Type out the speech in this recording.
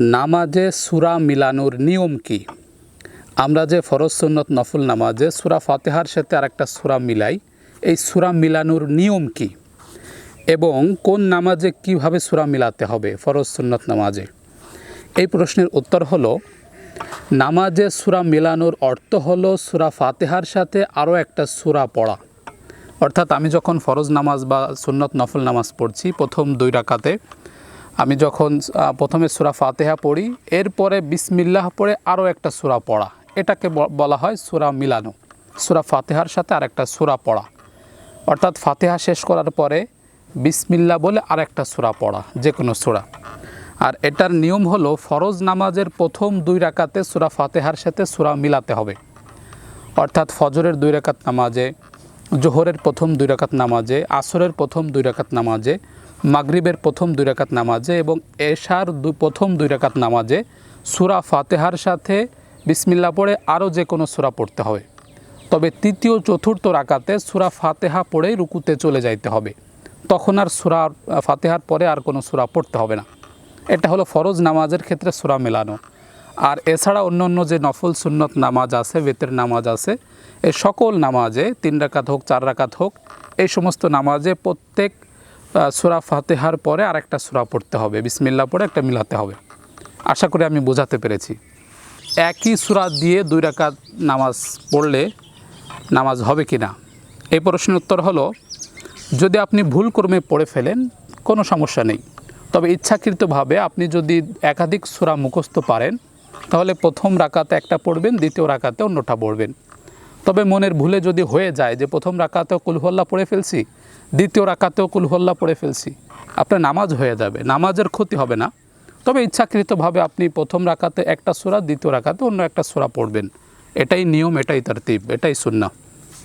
নামাজে সুরা মিলানোর নিয়ম কি? আমরা যে ফরজ, সুন্নত, নফল নামাজে সুরা ফাতেহার সাথে আরেকটা সুরা মিলাই, এই সুরা মিলানোর নিয়ম কি? এবং কোন নামাজে কীভাবে সুরা মিলাতে হবে ফরজ, সুন্নত নামাজে? এই প্রশ্নের উত্তর হলো, নামাজে সুরা মিলানোর অর্থ হলো সুরা ফাতেহার সাথে আরও একটা সুরা পড়া। অর্থাৎ আমি যখন ফরজ নামাজ বা সুন্নত, নফল নামাজ পড়ছি, প্রথম দুই রাকাতে আমি যখন প্রথমে সুরা ফাতেহা পড়ি, এরপরে বিসমিল্লাহ পড়ে আরও একটা সুরা পড়া। এটাকে বলা হয় সুরা মিলানো। সুরা ফাতেহার সাথে আরেকটা সুরা পড়া। অর্থাৎ ফাতেহা শেষ করার পরে বিসমিল্লা বলে আরেকটা সুরা পড়া যে কোনো সুরা। আর এটার নিয়ম হলো ফরজ নামাজের প্রথম দুই রাকাতে সুরা ফাতেহার সাথে সুরা মিলাতে হবে। অর্থাৎ ফজরের দুই রাকাত নামাজে, জোহরের প্রথম দুই রাকাত নামাজে, আসরের প্রথম দুই রাকাত নামাজে মাগরিবের প্রথম দুই রাকাত নামাজে এবং এশার প্রথম দুই রাকাত নামাজে সুরা ফাতেহার সাথে বিসমিল্লা পড়ে আরও যে কোনো সুরা পড়তে হবে। তবে তৃতীয়, চতুর্থ রাকাতে সুরা ফাতেহা পড়েই রুকুতে চলে যাইতে হবে। তখন আর সুরা ফাতেহার পরে আর কোনো সুরা পড়তে হবে না। এটা হলো ফরজ নামাজের ক্ষেত্রে সুরা মেলানো। আর এছাড়া অন্য অন্য যে নফল সুন্নত নামাজ আছে, বেতের নামাজ আছে এই সকল নামাজে তিন রাকাত হোক, চার রাকাত হোক, এই সমস্ত নামাজে প্রত্যেক সুরা ফাতেহার পরে আর একটা সুরা পড়তে হবে। বিসমিল্লা পড়ে একটা মিলাতে হবে। আশা করি আমি বোঝাতে পেরেছি। একই সুরা দিয়ে দুই রাকাত নামাজ পড়লে নামাজ হবে কি না এই প্রশ্নের উত্তর হলো, যদি আপনি ভুল ক্রমে পড়ে ফেলেন, কোনো সমস্যা নেই। তবে ইচ্ছাকৃতভাবে আপনি যদি একাধিক সূরা মুখস্থ পারেন, তাহলে প্রথম রাকাতে একটা পড়বেন, দ্বিতীয় রাকাতে অন্যটা পড়বেন। তবে মনের ভুলে যদি হয়ে যায় যে প্রথম রাকাতেও কুলহল্লা পড়ে ফেলছি, দ্বিতীয় রাকাতেও কুলহল্লা পড়ে ফেলছি, আপনার নামাজ হয়ে যাবে, নামাজের ক্ষতি হবে না। তবে ইচ্ছাকৃতভাবে আপনি প্রথম রাকাতে একটা সুরা, দ্বিতীয় রাকাতে অন্য একটা সুরা পড়বেন। এটাই নিয়ম, এটাই তারতিব, এটাই সুন্নাহ।